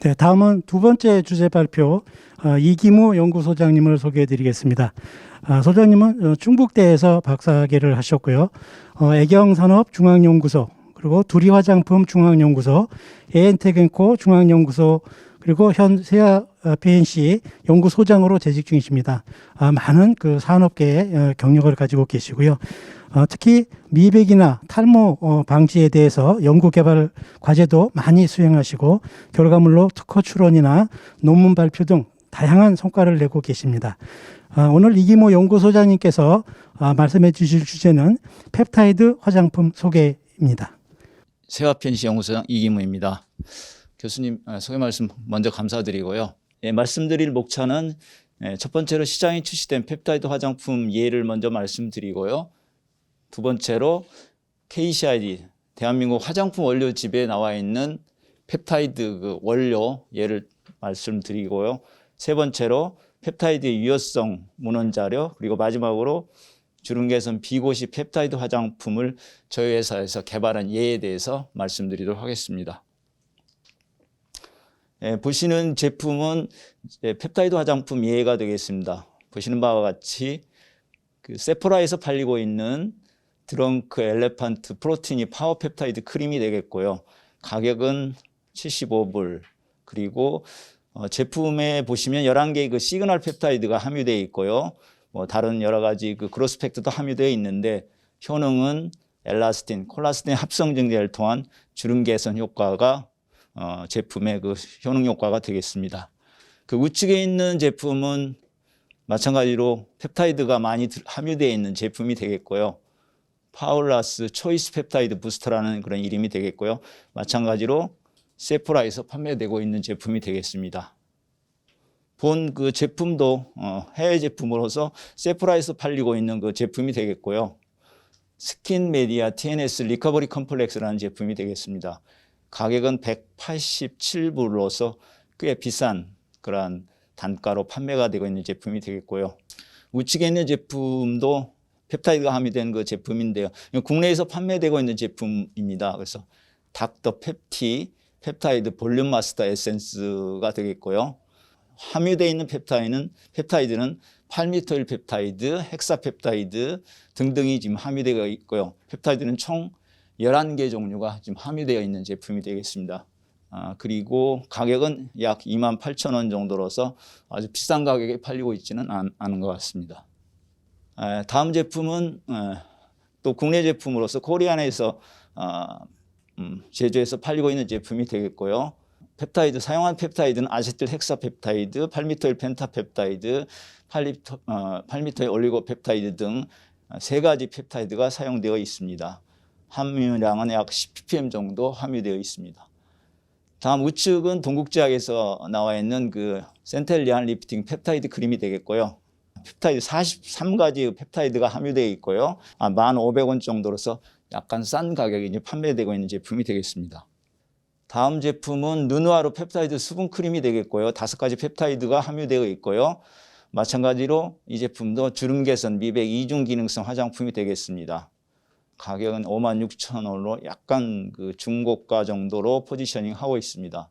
네, 다음은 두 번째 주제 발표 어, 이기무 연구소장님을 소개해드리겠습니다. 아, 소장님은 어, 충북대에서 박사학위를 하셨고요. 어, 애경산업 중앙연구소 그리고 두리 화장품 중앙연구소, 에엔테겐코 중앙연구소 그리고 현 세아 어, PNC 연구소장으로 재직 중이십니다. 아, 많은 그 산업계의 어, 경력을 가지고 계시고요. 어, 특히 미백이나 탈모 어, 방지에 대해서 연구 개발 과제도 많이 수행하시고 결과물로 특허 출원이나 논문 발표 등 다양한 성과를 내고 계십니다. 아, 오늘 이기모 연구소장님께서 아, 말씀해 주실 주제는 펩타이드 화장품 소개입니다. 세화편시 연구소장 이기무입니다. 교수님 어, 소개 말씀 먼저 감사드리고요. 예, 말씀드릴 목차는 예, 첫 번째로 시장에 출시된 펩타이드 화장품 예를 먼저 말씀드리고요. 두 번째로 KCID 대한민국 화장품 원료 집에 나와 있는 펩타이드 그 원료 예를 말씀드리고요. 세 번째로 펩타이드의 유효성 문헌 자료 그리고 마지막으로 주름 개선 비고시 펩타이드 화장품을 저희 회사에서 개발한 예에 대해서 말씀드리도록 하겠습니다. 예, 보시는 제품은 펩타이드 화장품 예가 되겠습니다. 보시는 바와 같이 그 세포라에서 팔리고 있는 드렁크 엘레판트 프로틴이 파워 펩타이드 크림이 되겠고요. 가격은 75불. 그리고 어, 제품에 보시면 11개의 그 시그널 펩타이드가 함유되어 있고요. 뭐 다른 여러 가지 그 그로스펙트도 함유되어 있는데 효능은 엘라스틴, 콜라스틴 합성 증제를 통한 주름 개선 효과가 어, 제품의 그 효능 효과가 되겠습니다. 그 우측에 있는 제품은 마찬가지로 펩타이드가 많이 들- 함유되어 있는 제품이 되겠고요. 파울라스 초이스 펩타이드 부스터라는 그런 이름이 되겠고요. 마찬가지로 세포라에서 판매되고 있는 제품이 되겠습니다. 본 그 제품도 어, 해외 제품으로서 세포라에서 팔리고 있는 그 제품이 되겠고요. 스킨 메디아 TNS 리커버리 컴플렉스라는 제품이 되겠습니다. 가격은 187불로서 꽤 비싼 그러한 단가로 판매가 되고 있는 제품이 되겠고요. 우측에 있는 제품도 펩타이드가 함유된 그 제품인데요. 국내에서 판매되고 있는 제품입니다. 그래서 닥터 펩티 펩타이드 볼륨 마스터 에센스가 되겠고요. 함유되어 있는 펩타이드는 펩타이드는 팔미토일 펩타이드, 헥사 펩타이드 등등이 지금 함유되어 있고요. 펩타이드는 총 11개 종류가 지금 함유되어 있는 제품이 되겠습니다. 아, 그리고 가격은 약 2만 8천 원 정도로서 아주 비싼 가격에 팔리고 있지는 않, 않은 것 같습니다. 에, 다음 제품은 에, 또 국내 제품으로서 코리안에서 아, 음, 제조해서 팔리고 있는 제품이 되겠고요. 펩타이드 사용한 펩타이드는 아세틸 헥사펩타이드, 팔미토일 펜타펩타이드, 팔리토, 어, 팔미토일 올리고펩타이드 등 세 가지 펩타이드가 사용되어 있습니다. 함유량은 약 10ppm 정도 함유되어 있습니다. 다음 우측은 동국제약에서 나와 있는 그 센텔리안 리프팅 펩타이드 크림이 되겠고요. 펩타이드 43가지 펩타이드가 함유되어 있고요. 아, 1,500원 정도로서 약간 싼 가격에 이제 판매되고 있는 제품이 되겠습니다. 다음 제품은 누누아루 펩타이드 수분 크림이 되겠고요. 다섯 가지 펩타이드가 함유되어 있고요. 마찬가지로 이 제품도 주름 개선, 미백, 이중 기능성 화장품이 되겠습니다. 가격은 5만 6천 원으로 약간 그 중고가 정도로 포지셔닝 하고 있습니다.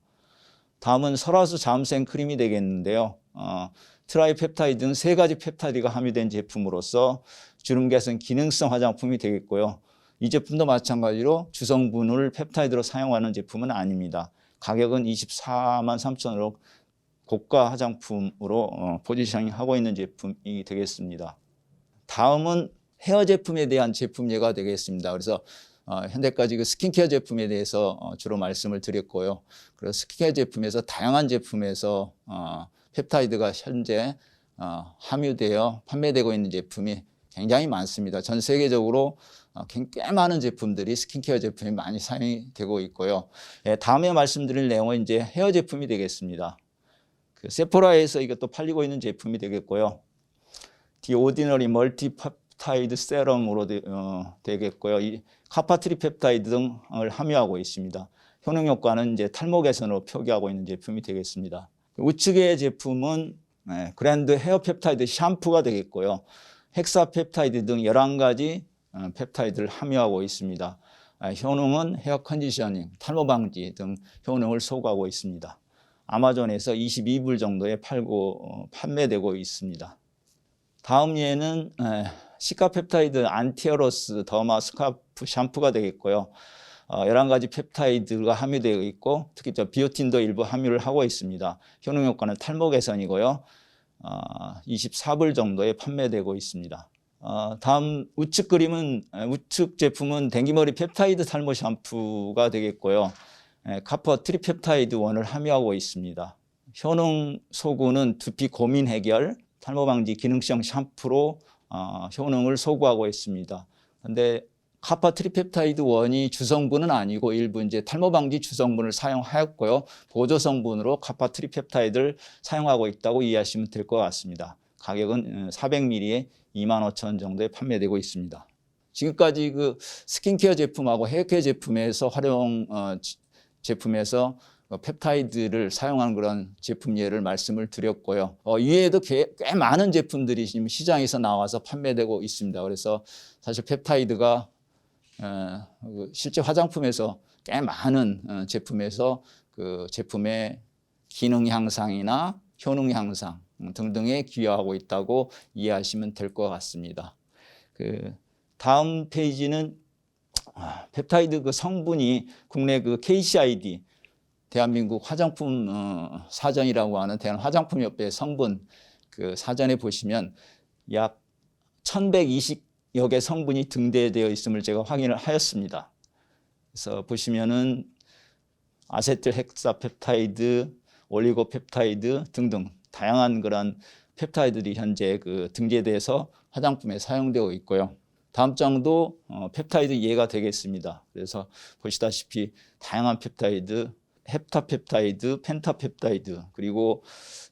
다음은 설화수 자음생 크림이 되겠는데요. 어, 트라이펩타이드 등세 가지 펩타이드가 함유된 제품으로서 주름 개선 기능성 화장품이 되겠고요. 이 제품도 마찬가지로 주성분을 펩타이드로 사용하는 제품은 아닙니다. 가격은 24만 3천 원으로 고가 화장품으로 어, 포지셔닝 하고 있는 제품이 되겠습니다. 다음은 헤어 제품에 대한 제품 예가 되겠습니다. 그래서 어, 현대까지 그 스킨케어 제품에 대해서 어, 주로 말씀을 드렸고요. 그래서 스킨케어 제품에서 다양한 제품에서 어, 펩타이드가 현재 어, 함유되어 판매되고 있는 제품이 굉장히 많습니다. 전 세계적으로 어, 꽤 많은 제품들이 스킨케어 제품이 많이 사용이 되고 있고요. 예, 다음에 말씀드릴 내용은 이제 헤어 제품이 되겠습니다. 그 세포라에서 이것도 팔리고 있는 제품이 되겠고요. 디오디너리 멀티 펩타이드 세럼으로 되, 어, 되겠고요. 이 카파트리펩타이드 등을 함유하고 있습니다. 효능 효과는 이제 탈모 개선으로 표기하고 있는 제품이 되겠습니다. 우측의 제품은 네, 그랜드 헤어 펩타이드 샴푸가 되겠고요. 헥사 펩타이드 등 11가지 어, 펩타이드를 함유하고 있습니다. 아, 효능은 헤어 컨디셔닝, 탈모 방지 등 효능을 소구하고 있습니다. 아마존에서 22불 정도에 팔고 어, 판매되고 있습니다. 다음 예는 에, 시카펩타이드 안티어로스 더마 스카프 샴푸가 되겠고요. 어, 11가지 펩타이드가 함유되어 있고 특히 저 비오틴도 일부 함유를 하고 있습니다. 효능 효과는 탈모 개선이고요. 어, 24불 정도에 판매되고 있습니다. 어, 다음 우측 그림은 에, 우측 제품은 댕기머리 펩타이드 탈모 샴푸가 되겠고요. 에, 카퍼 트리펩타이드 원을 함유하고 있습니다. 효능 소구는 두피 고민 해결, 탈모 방지 기능성 샴푸로 어, 효능을 소구하고 있습니다. 근데 카파 트리펩타이드 원이 주성분은 아니고 일부 이제 탈모 방지 주성분을 사용하였고요. 보조 성분으로 카파 트리펩타이드를 사용하고 있다고 이해하시면 될 것 같습니다. 가격은 400ml에 25,000원 정도에 판매되고 있습니다. 지금까지 그 스킨케어 제품하고 헤어케어 제품에서 활용 어, 지- 제품에서 어, 펩타이드를 사용하는 그런 제품 예를 말씀을 드렸고요. 어, 이외에도 꽤, 꽤 많은 제품들이 지금 시장에서 나와서 판매되고 있습니다. 그래서 사실 펩타이드가 어, 그 실제 화장품에서 꽤 많은 어, 제품에서 그 제품의 기능 향상이나 효능 향상 음, 등등에 기여하고 있다고 이해하시면 될 것 같습니다. 그 다음 페이지는 아, 펩타이드 그 성분이 국내 그 KCID 대한민국 화장품 어, 사전이라고 하는 대한 화장품 협회 성분 그 사전에 보시면 약 1120여 개 성분이 등재되어 있음을 제가 확인을 하였습니다. 그래서 보시면은 아세틸 헥사펩타이드, 올리고펩타이드 등등 다양한 그런 펩타이드들이 현재 그 등재돼서 화장품에 사용되고 있고요. 다음 장도 어, 펩타이드 예가 되겠습니다. 그래서 보시다시피 다양한 펩타이드, 헵타펩타이드, 펜타펩타이드 그리고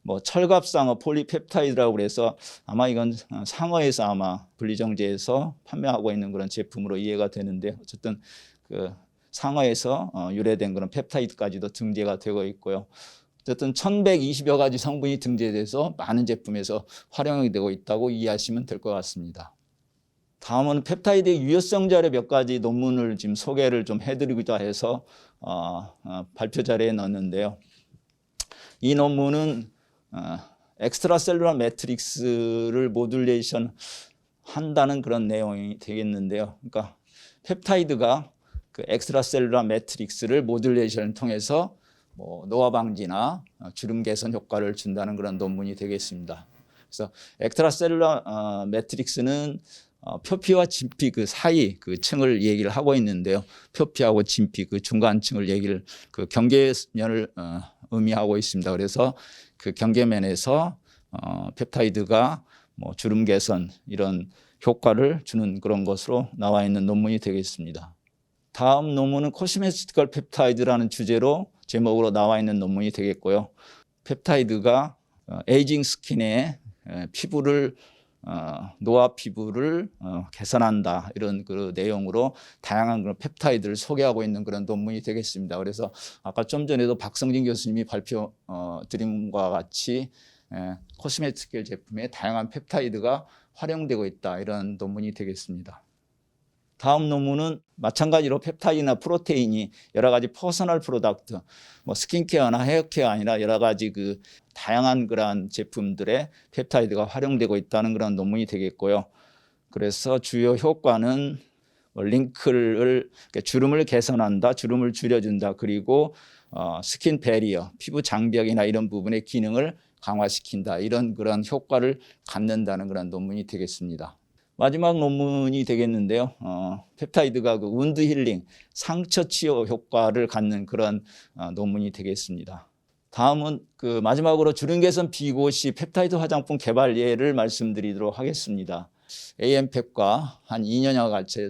뭐 철갑상어 폴리펩타이드라고 그래서 아마 이건 어, 상어에서 아마 분리정제해서 판매하고 있는 그런 제품으로 이해가 되는데 어쨌든 그 상어에서 어, 유래된 그런 펩타이드까지도 등재가 되고 있고요. 어쨌든 1120여 가지 성분이 등재돼서 많은 제품에서 활용이 되고 있다고 이해하시면 될 것 같습니다. 다음은 펩타이드의 유효성 자료 몇 가지 논문을 지금 소개를 좀 해드리고자 해서 어, 어, 발표 자료에 넣었는데요. 이 논문은 어, 엑스트라셀룰라 매트릭스를 모듈레이션 한다는 그런 내용이 되겠는데요. 그러니까 펩타이드가 그 엑스트라셀룰라 매트릭스를 모듈레이션을 통해서 뭐 노화 방지나 어, 주름 개선 효과를 준다는 그런 논문이 되겠습니다. 그래서 엑스트라셀룰라 어, 매트릭스는 어, 표피와 진피 그 사이 그 층을 얘기를 하고 있는데요. 표피하고 진피 그 중간층을 얘기를 그 경계면을 어, 의미하고 있습니다. 그래서 그 경계면에서 어, 펩타이드가 뭐 주름 개선 이런 효과를 주는 그런 것으로 나와 있는 논문이 되겠습니다. 다음 논문은 코스메티컬 펩타이드라는 주제로 제목으로 나와 있는 논문이 되겠고요. 펩타이드가 어, 에이징 스킨의 에, 피부를 어, 노화 피부를 어, 개선한다 이런 그 내용으로 다양한 그런 펩타이드를 소개하고 있는 그런 논문이 되겠습니다. 그래서 아까 좀 전에도 박성진 교수님이 발표 어, 드림과 같이 에, 코스메티컬 제품에 다양한 펩타이드가 활용되고 있다 이런 논문이 되겠습니다. 다음 논문은 마찬가지로 펩타이드나 프로테인이 여러 가지 퍼서널 프로덕트, 뭐 스킨케어나 헤어케어 아니라 여러 가지 그 다양한 그러한 제품들의 펩타이드가 활용되고 있다는 그런 논문이 되겠고요. 그래서 주요 효과는 뭐 링크를 주름을 개선한다, 주름을 줄여준다, 그리고 어, 스킨 베리어, 피부 장벽이나 이런 부분의 기능을 강화시킨다 이런 그런 효과를 갖는다는 그런 논문이 되겠습니다. 마지막 논문이 되겠는데요. 어, 펩타이드가 그 운드 힐링, 상처 치유 효과를 갖는 그런 어, 논문이 되겠습니다. 다음은 그 마지막으로 주름 개선 비고시 펩타이드 화장품 개발 예를 말씀드리도록 하겠습니다. AMPEP과 한 2년여 걸쳐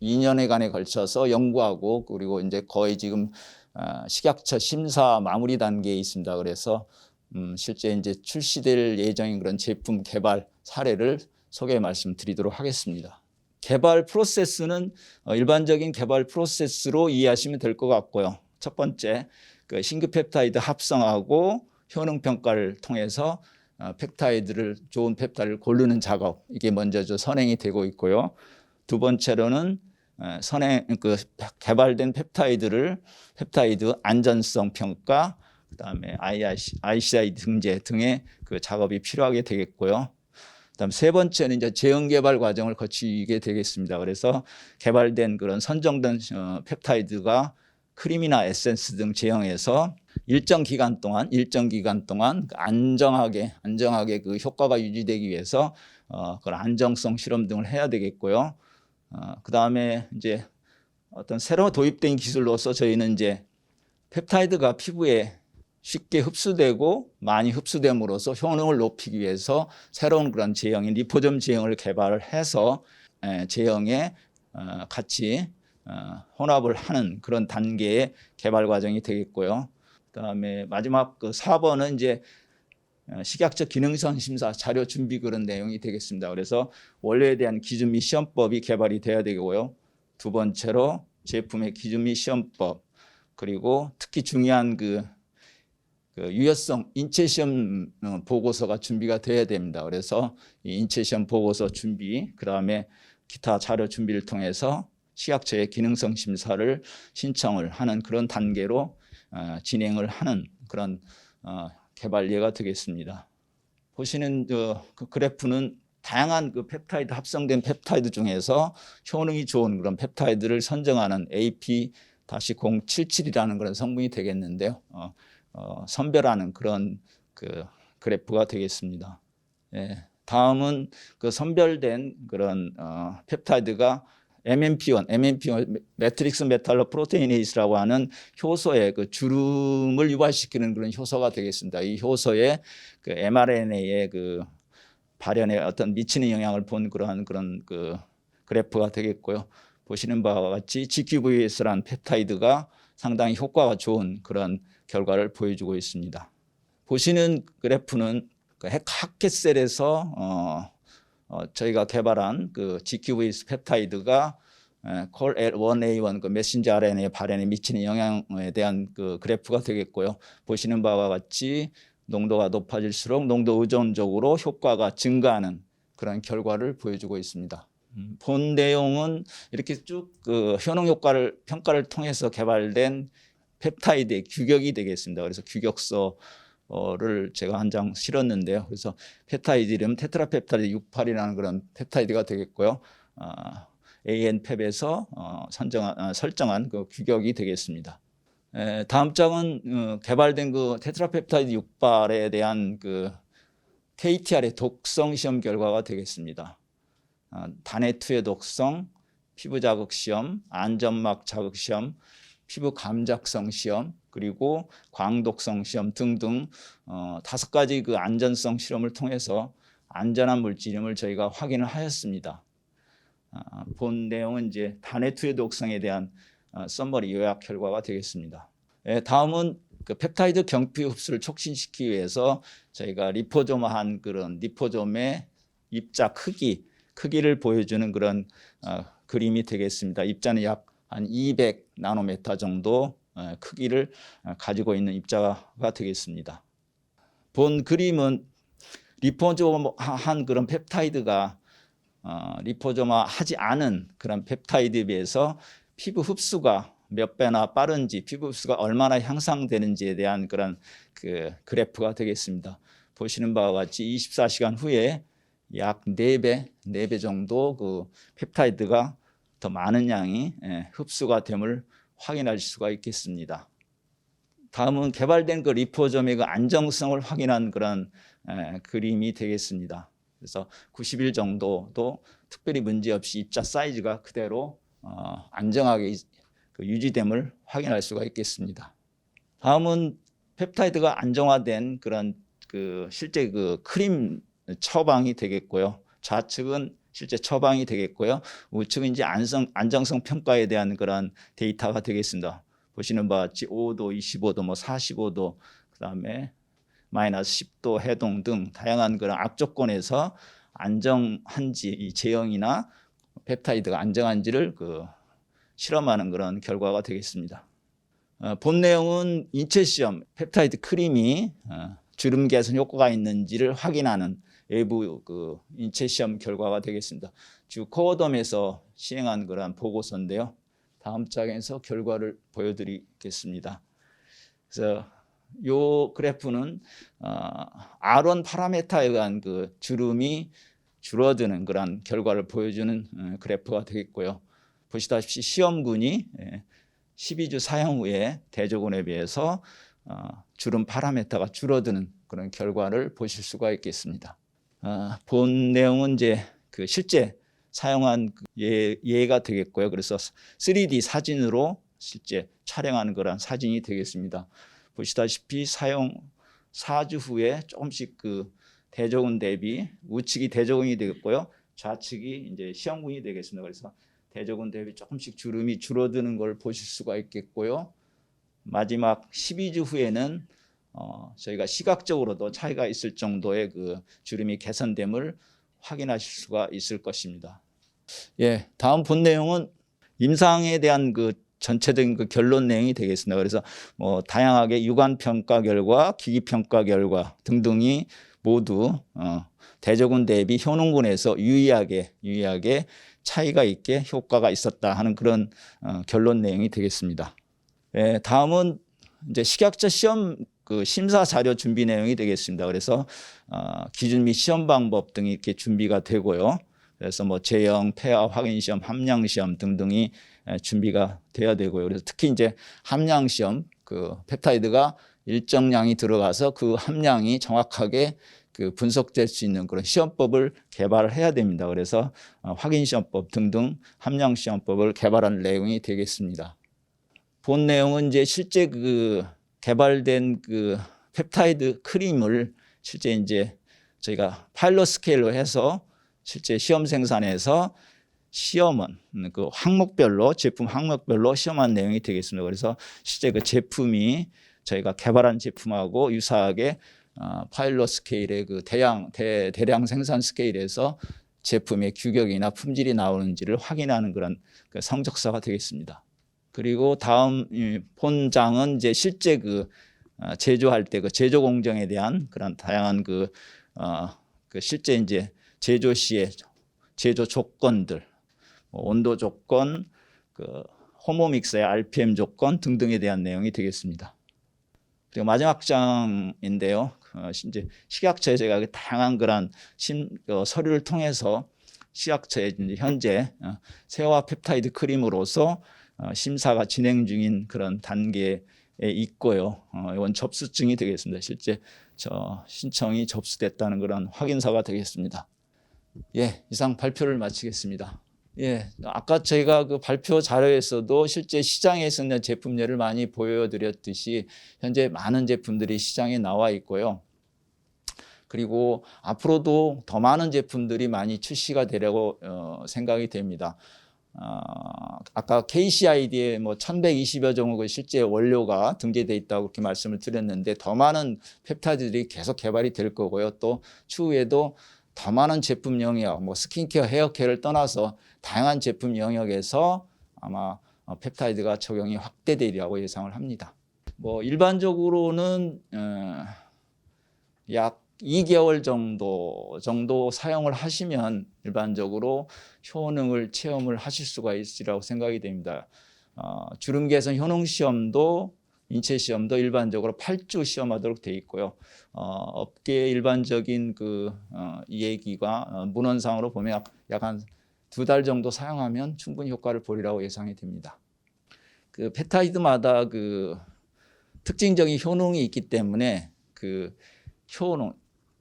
2년여간에 걸쳐서 연구하고 그리고 이제 거의 지금 어, 식약처 심사 마무리 단계에 있습니다. 그래서 음, 실제 이제 출시될 예정인 그런 제품 개발 사례를 소개 말씀드리도록 하겠습니다. 개발 프로세스는 어, 일반적인 개발 프로세스로 이해하시면 될 것 같고요. 첫 번째, 그 신규 펩타이드 합성하고 효능 평가를 통해서 어, 펩타이드를 좋은 펩타이드를 고르는 작업 이게 먼저 저 선행이 되고 있고요. 두 번째로는 어, 선행 그 개발된 펩타이드를 펩타이드 안전성 평가 그다음에 IIC, ICI 등재 등의 그 작업이 필요하게 되겠고요. 그다음 세 번째는 이제 제형 개발 과정을 거치게 되겠습니다. 그래서 개발된 그런 선정된 어, 펩타이드가 크림이나 에센스 등 제형에서 일정 기간 동안 일정 기간 동안 그 안정하게 안정하게 그 효과가 유지되기 위해서 어, 그런 안정성 실험 등을 해야 되겠고요. 어, 그 다음에 이제 어떤 새로 도입된 기술로서 저희는 이제 펩타이드가 피부에 쉽게 흡수되고 많이 흡수됨으로써 효능을 높이기 위해서 새로운 그런 제형인 리포점 제형을 개발을 해서 에, 제형에 어, 같이 어, 혼합을 하는 그런 단계의 개발 과정이 되겠고요. 그다음에 마지막 그 4번은 이제 어, 식약처 기능성 심사 자료 준비 그런 내용이 되겠습니다. 그래서 원료에 대한 기준 및 시험법이 개발이 돼야 되고요. 두 번째로 제품의 기준 및 시험법 그리고 특히 중요한 그, 그 유효성 인체 시험 어, 보고서가 준비가 돼야 됩니다. 그래서 이 인체 시험 보고서 준비 그다음에 기타 자료 준비를 통해서 식약처의 기능성 심사를 신청을 하는 그런 단계로 어, 진행을 하는 그런 어, 개발예가 되겠습니다. 보시는 어, 그 그래프는 다양한 그 펩타이드 합성된 펩타이드 중에서 효능이 좋은 그런 펩타이드를 선정하는 AP-077이라는 그런 성분이 되겠는데요. 어, 어, 선별하는 그런 그 그래프가 되겠습니다. 예, 다음은 그 선별된 그런 어, 펩타이드가 MMP1, MMP1 매트릭스 메탈로 프로테이네이스라고 하는 효소의 그 주름을 유발시키는 그런 효소가 되겠습니다. 이 효소의 그 mRNA의 그 발현에 어떤 미치는 영향을 본 그러한 그런 그 그래프가 되겠고요. 보시는 바와 같이 GQVS라는 펩타이드가 상당히 효과가 좋은 그런 결과를 보여주고 있습니다. 보시는 그래프는 그 핵- 하켓셀에서 어, 어, 저희가 개발한 그 GQVS 펩타이드가 콜 L1A1 그 메신저 RNA 발현에 미치는 영향에 대한 그 그래프가 되겠고요. 보시는 바와 같이 농도가 높아질수록 농도 의존적으로 효과가 증가하는 그런 결과를 보여주고 있습니다. 음, 본 내용은 이렇게 쭉 그 효능 효과를 평가를 통해서 개발된 펩타이드의 규격이 되겠습니다. 그래서 규격서를 제가 한 장 실었는데요. 그래서 펩타이드 이름 테트라펩타이드 68이라는 그런 펩타이드가 되겠고요. 아, AN펩에서 어, 선정한 아, 설정한 그 규격이 되겠습니다. 에, 다음 장은 어, 개발된 그 테트라펩타이드 6발에 대한 그 KTR의 독성 시험 결과가 되겠습니다. 아, 단해투의 독성, 피부 자극 시험, 안전막 자극 시험, 피부 감작성 시험, 그리고 광독성 시험 등등 어, 다섯 가지 그 안전성 실험을 통해서 안전한 물질임을 저희가 확인을 하였습니다. 아, 본 내용은 이제 단해투의 독성에 대한 어, 썸머리 요약 결과가 되겠습니다. 예, 다음은 그 펩타이드 경피 흡수를 촉진시키기 위해서 저희가 리포조마한 그런 리포좀의 입자 크기 크기를 보여주는 그런 어, 그림이 되겠습니다. 입자는 약 한 200 나노메타 정도 어, 크기를 어, 가지고 있는 입자가 되겠습니다. 본 그림은 리포조마한 그런 펩타이드가 어, 리포조마 하지 않은 그런 펩타이드에 비해서 피부 흡수가 몇 배나 빠른지 피부 흡수가 얼마나 향상되는지에 대한 그런 그 그래프가 되겠습니다. 보시는 바와 같이 24시간 후에 약 4배, 4배 정도 그 펩타이드가 더 많은 양이 예, 흡수가 됨을 확인할 수가 있겠습니다. 다음은 개발된 그 리포점의 그 안정성을 확인한 그런 예, 그림이 되겠습니다. 그래서 90일 정도도 특별히 문제 없이 입자 사이즈가 그대로 어, 안정하게 이- 그 유지됨을 확인할 수가 있겠습니다. 다음은 펩타이드가 안정화된 그런 그 실제 그 크림 처방이 되겠고요. 좌측은 실제 처방이 되겠고요. 우측은 이제 안성, 안정성 평가에 대한 그런 데이터가 되겠습니다. 보시는 바와 같이 5도, 25도, 뭐 45도, 그 다음에 마이너스 10도 해동 등 다양한 그런 악조건에서 안정한지 이 제형이나 펩타이드가 안정한지를 그 실험하는 그런 결과가 되겠습니다. 어, 본 내용은 인체 시험 펩타이드 크림이 어, 주름 개선 효과가 있는지를 확인하는 외부 그 인체 시험 결과가 되겠습니다. 주 코어덤에서 시행한 그런 보고서인데요. 다음 장에서 결과를 보여드리겠습니다. 그래서 요 그래프는 어, R1 파라메타에 의한 그 주름이 줄어드는 그런 결과를 보여주는 어, 그래프가 되겠고요. 보시다시피 시험군이 예, 12주 사용 후에 대조군에 비해서 어, 주름 파라메타가 줄어드는 그런 결과를 보실 수가 있겠습니다. 아, 본 내용은 이제 그 실제 사용한 그 예, 예가 되겠고요. 그래서 3D 사진으로 실제 촬영하는 그런 사진이 되겠습니다. 보시다시피 사용 4주 후에 조금씩 그 대조군 대비 우측이 대조군이 되겠고요. 좌측이 이제 시험군이 되겠습니다. 그래서 대조군 대비 조금씩 주름이 줄어드는 걸 보실 수가 있겠고요. 마지막 12주 후에는 어, 저희가 시각적으로도 차이가 있을 정도의 그 주름이 개선됨을 확인하실 수가 있을 것입니다. 예, 다음 본 내용은 임상에 대한 그 전체적인 그 결론 내용이 되겠습니다. 그래서 뭐 다양하게 유관 평가 결과, 기기 평가 결과 등등이 모두 어, 대조군 대비 효능군에서 유의하게 유의하게 차이가 있게 효과가 있었다 하는 그런 어, 결론 내용이 되겠습니다. 예, 다음은 이제 식약처 시험 그 심사 자료 준비 내용이 되겠습니다. 그래서 어, 기준 및 시험 방법 등이 이렇게 준비가 되고요. 그래서 뭐 제형, 폐화 확인 시험, 함량 시험 등등이 에, 준비가 돼야 되고요. 그래서 특히 이제 함량 시험 그 펩타이드가 일정량이 들어가서 그 함량이 정확하게 그 분석될 수 있는 그런 시험법을 개발을 해야 됩니다. 그래서 어, 확인 시험법 등등 함량 시험법을 개발한 내용이 되겠습니다. 본 내용은 이제 실제 그 개발된 그 펩타이드 크림을 실제 이제 저희가 파일럿 스케일로 해서 실제 시험 생산해서 시험은 그 항목별로 제품 항목별로 시험한 내용이 되겠습니다. 그래서 실제 그 제품이 저희가 개발한 제품하고 유사하게 어, 파일럿 스케일의 그 대량 대, 대량 생산 스케일에서 제품의 규격이나 품질이 나오는지를 확인하는 그런 그 성적서가 되겠습니다. 그리고 다음 이 본장은 이제 실제 그 어, 제조할 때 그 제조 공정에 대한 그런 다양한 그, 어, 그 실제 이제 제조 시의 제조 조건들, 뭐 온도 조건, 그 호모믹스의 RPM 조건 등등에 대한 내용이 되겠습니다. 그리고 마지막 장인데요. 어, 이제 식약처에 제가 그 다양한 그런 심, 어, 서류를 통해서 식약처에 현재 어, 세화 펩타이드 크림으로서 어, 심사가 진행 중인 그런 단계에 있고요. 어, 이건 접수증이 되겠습니다. 실제 저 신청이 접수됐다는 그런 확인서가 되겠습니다. 예, 이상 발표를 마치겠습니다. 예, 아까 저희가 그 발표 자료에서도 실제 시장에서 있는 제품들을 많이 보여드렸듯이 현재 많은 제품들이 시장에 나와 있고요. 그리고 앞으로도 더 많은 제품들이 많이 출시가 되려고 어, 생각이 됩니다. 어, 아까 KCID에 뭐 1120여 종의 실제 원료가 등재돼 있다고 그렇게 말씀을 드렸는데 더 많은 펩타이드들이 계속 개발이 될 거고요. 또 추후에도 더 많은 제품 영역, 뭐 스킨케어, 헤어케어를 떠나서 다양한 제품 영역에서 아마 어, 펩타이드가 적용이 확대되리라고 예상을 합니다. 뭐 일반적으로는 어, 약 2개월 정도 정도 사용을 하시면 일반적으로 효능을 체험을 하실 수가 있으리라고 생각이 됩니다. 어, 주름 개선 효능 시험도 인체 시험도 일반적으로 8주 시험하도록 돼 있고요. 어, 업계 일반적인 그 어, 얘기가 어, 문헌상으로 보면 약한두달 정도 사용하면 충분히 효과를 보리라고 예상이 됩니다. 그 펩타이드마다 그 특징적인 효능이 있기 때문에 그 효능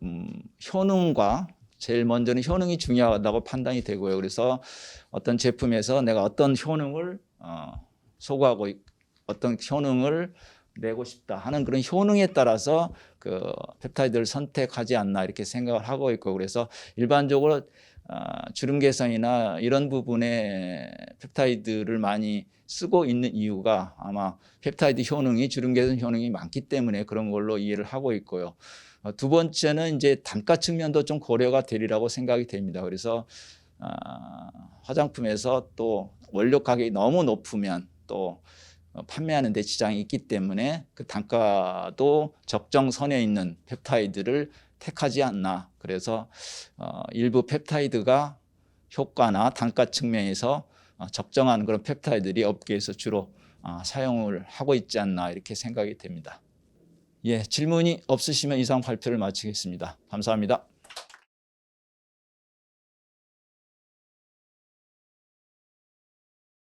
음, 효능과 제일 먼저는 효능이 중요하다고 판단이 되고요. 그래서 어떤 제품에서 내가 어떤 효능을 어, 소구하고 있- 어떤 효능을 내고 싶다 하는 그런 효능에 따라서 그 펩타이드를 선택하지 않나 이렇게 생각을 하고 있고 그래서 일반적으로 아, 주름 개선이나 이런 부분에 펩타이드를 많이 쓰고 있는 이유가 아마 펩타이드 효능이 주름 개선 효능이 많기 때문에 그런 걸로 이해를 하고 있고요. 어, 두 번째는 이제 단가 측면도 좀 고려가 되리라고 생각이 됩니다. 그래서 아, 화장품에서 또 원료 가격이 너무 높으면 또 어, 판매하는 데 지장이 있기 때문에 그 단가도 적정선에 있는 펩타이드를 택하지 않나. 그래서 어, 일부 펩타이드가 효과나 단가 측면에서 어, 적정한 그런 펩타이드들이 업계에서 주로 아, 사용을 하고 있지 않나 이렇게 생각이 됩니다. 예, 질문이 없으시면 이상 발표를 마치겠습니다. 감사합니다.